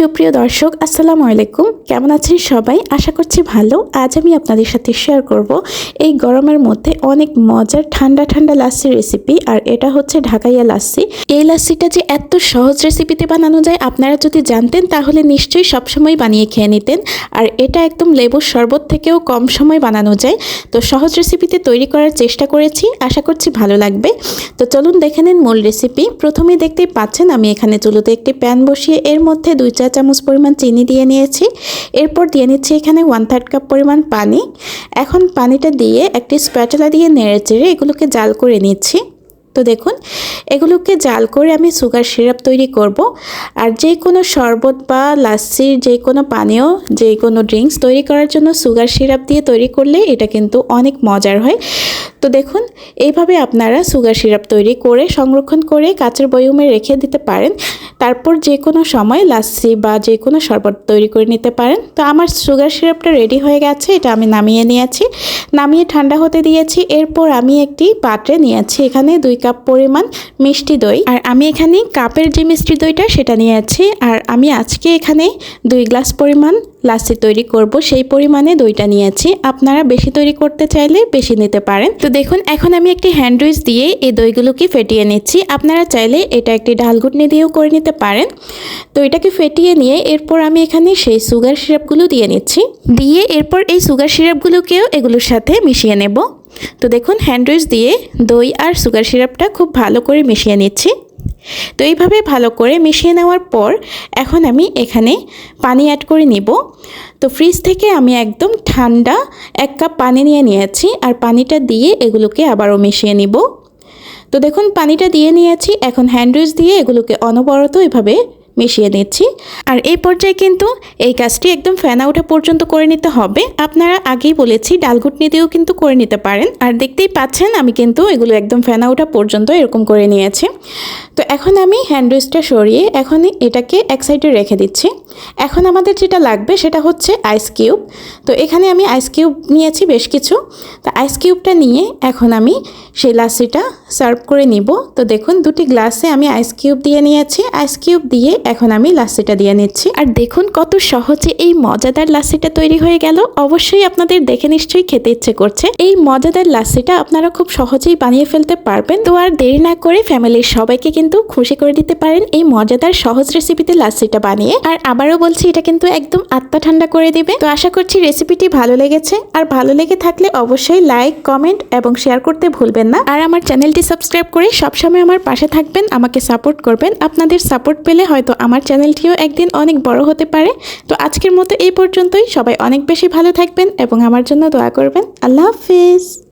সুপ্রিয় দর্শক, আসসালামু আলাইকুম। কেমন আছেন সবাই? আশা করছি ভালো। আজ আমি আপনাদের সাথে শেয়ার করব এই গরমের মধ্যে অনেক মজার ঠান্ডা ঠান্ডা লাচ্ছি রেসিপি আর এটা হচ্ছে ঢাকাইয়া লাচ্ছি। এই লাচ্ছিটা যে এত সহজ রেসিপিতে বানানো যায়, আপনারা যদি জানতেন তাহলে নিশ্চয়ই সবসময় বানিয়ে খেয়ে নিতেন। আর এটা একদম লেবুর শরবত থেকেও কম সময় বানানো যায়। তো সহজ রেসিপিতে তৈরি করার চেষ্টা করেছি, আশা করছি ভালো লাগবে। তো চলুন দেখে নিন মূল রেসিপি প্রথমেই দেখতেই পাচ্ছেন, আমি এখানে চুলোতে একটি প্যান বসিয়ে এর মধ্যে দুই চা চামচ পরিমাণ চিনি দিয়ে নিয়েছি। এরপর দিয়ে নিচ্ছি এখানে ওয়ান থার্ড কাপ পরিমাণ পানি। এখন পানিটা দিয়ে একটি স্প্যাটলা দিয়ে নেড়ে চেড়ে এগুলোকে জাল করে নিচ্ছি। তো দেখুন, এগুলোকে জাল করে আমি সুগার সিরাপ তৈরি করব। আর যে কোনো শরবত বা লাচ্ছির যে কোনো পানীয় যে কোনো ড্রিঙ্কস তৈরি করার জন্য সুগার সিরাপ দিয়ে তৈরি করলে এটা কিন্তু অনেক মজার হয়। তো দেখুন, এইভাবে আপনারা সুগার সিরাপ তৈরি করে, সংরক্ষণ করে কাচের বয়মে রেখে দিতে পারেন। তারপর যে কোনো সময় লাচ্ছি বা যে কোনো শরবত তৈরি করে নিতে পারেন। তো আমার সুগার সিরাপটা রেডি হয়ে গেছে, এটা আমি নামিয়ে নিয়েছি। নামিয়ে ঠান্ডা হতে দিয়েছি, এরপর আমি একটি পাত্রে নিয়েছি, এখানে দুই কাপ পরিমাণ মিষ্টি দই। আর আমি এখানে কাপের যে মিষ্টি দইটা, সেটা নিয়েছি। আর আমি আজকে এখানে দুই গ্লাস পরিমাণ লাচ্ছি তৈরি করব, সেই পরিমাণে দইটা নিয়েছি। আপনারা বেশি তৈরি করতে চাইলে বেশি নিতে পারেন। তো দেখুন, এখন আমি একটি হ্যান্ডউইচ দিয়ে এই দইগুলোকে ফেটিয়ে নিচ্ছি। আপনারা চাইলে এটা একটি ঢালঘুটনি দিয়েও করে নিতে পারেন। তো এটাকে ফেটিয়ে নিয়ে এরপর আমি এখানে সেই সুগার সিরাপগুলো দিয়ে নিচ্ছি। দিয়ে এরপর এই সুগার সিরাপগুলোকেও এগুলোর সাথে মিশিয়ে নেব। তো দেখুন হ্যান্ডউইচ দিয়ে দই আর সুগার সিরাপটা খুব ভালো করে মিশিয়ে নিচ্ছি। তো এইভাবে ভালো করে মিশিয়ে নেওয়ার পর এখন আমি এখানে পানি অ্যাড করে নিব। তো ফ্রিজ থেকে আমি একদম ঠান্ডা এক কাপ পানি নিয়ে নিয়েছি আর পানিটা দিয়ে এগুলোকে আবারও মিশিয়ে নিব। তো দেখুন, পানিটা দিয়ে নিয়েছি। এখন হ্যান্ডউইচ দিয়ে এগুলোকে অনবরত এভাবে মিশিয়ে নিচ্ছি আর এই পর্যায়ে কিন্তু এই কাজটি একদম ফ্যানা ওঠা পর্যন্ত করে নিতে হবে। আপনারা আগেই বলেছি, ডালঘুটনি দিয়েও কিন্তু করে নিতে পারেন। আর দেখতেই পাচ্ছেন, আমি কিন্তু এগুলো একদম ফ্যানা ওঠা পর্যন্ত এরকম করে নিয়েছি। তো এখন আমি হ্যান্ডউইচটা সরিয়ে এখন এটাকে এক সাইডে রেখে দিচ্ছি। এখন আমাদের যেটা লাগবে সেটা হচ্ছে আইস কিউব তো এখানে আমি আইস কিউব নিয়েছি বেশ কিছু। তো আইস কিউবটা নিয়ে এখন আমি সেই লাসিটা সার্ভ করে নিব। তো দেখুন, দুটি গ্লাসে আমি আইস কিউব দিয়ে নিয়েছি। আইস কিউব দিয়ে এখন আমি লাসিটা দিয়ে নিচ্ছি। আর দেখুন কত সহজে এই মজাদার লাসিটা তৈরি হয়ে গেল। অবশ্যই আপনাদের দেখে নিশ্চয়ই খেতে ইচ্ছে করছে। এই মজাদার লাসিটা আপনারা খুব সহজেই বানিয়ে ফেলতে পারবেন। তো আর দেরি না করে ফ্যামিলির সবাইকে কিন্তু খুশি করে দিতে পারেন এই মজাদার সহজ রেসিপিতে লাসিটা বানিয়ে। আর আবারও বলছি, এটা কিন্তু একদম আত্মা ঠান্ডা করে দিবে। তো আশা করছি রেসিপিটি ভালো লেগেছে। আর ভালো লেগে থাকলে অবশ্যই লাইক, কমেন্ট এবং শেয়ার করতে ভুলবেন না। আর আমার চ্যানেলটি সাবস্ক্রাইব করে সবসময় আমার পাশে থাকবেন। আমাকে সাপোর্ট করবেন। আপনাদের সাপোর্ট পেলে হয়তো আমার চ্যানেলটিও একদিন অনেক বড় হতে পারে। তো আজকের মতো এই পর্যন্তই। সবাই অনেক বেশি ভালো থাকবেন এবং আমার জন্য দোয়া করবেন। আল্লাহ হাফিজ।